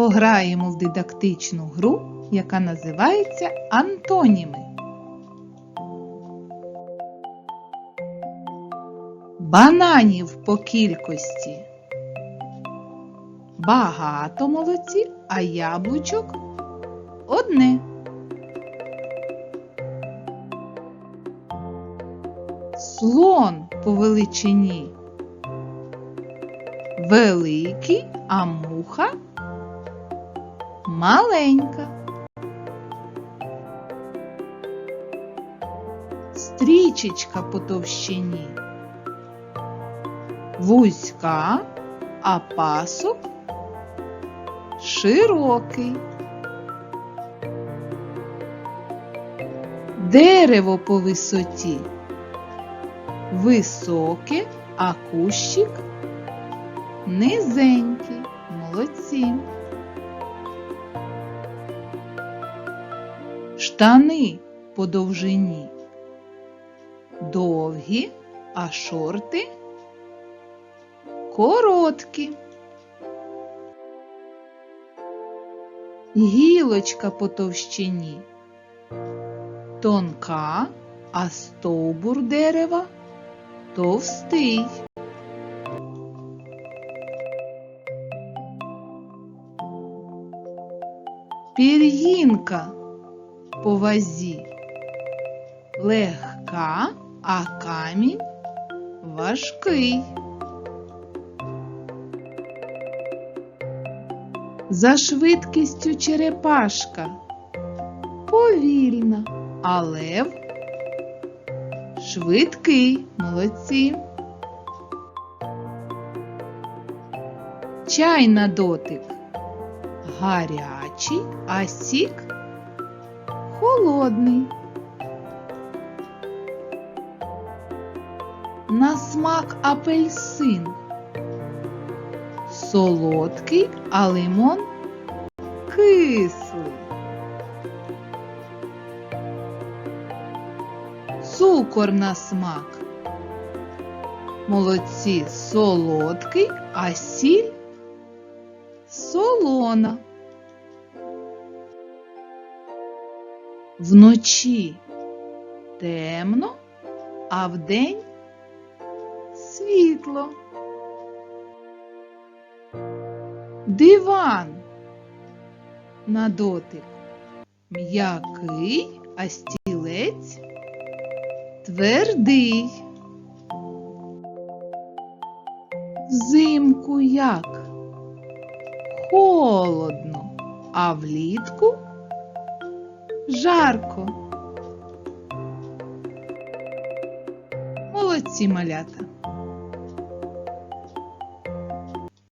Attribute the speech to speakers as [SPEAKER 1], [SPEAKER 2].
[SPEAKER 1] Пограємо в дидактичну гру, яка називається Антоніми. Бананів по кількості. Багато молодці, а яблучок одне. Слон по величині. Великий, а муха маленька. Стрічечка по товщині. Вузька, а пасок широкий. Дерево по висоті. Високе, а кущик низенький. Молодці. Штани по довжині. Довгі, а шорти короткі. Гілочка по товщині. Тонка, а стовбур дерева товстий. Пір'їнка по вазі. Легка, а камінь важкий. За швидкістю черепашка повільна, а лев швидкий, молодці. Чай на дотик гарячий, а сік холодний. На смак апельсин. Солодкий, а лимон кислий. Цукор на смак. Молодці солодкий, а сіль солона. Вночі темно, а вдень світло. Диван на дотик м'який, а стілець твердий. Взимку як холодно, а влітку жарко. Молодці малята.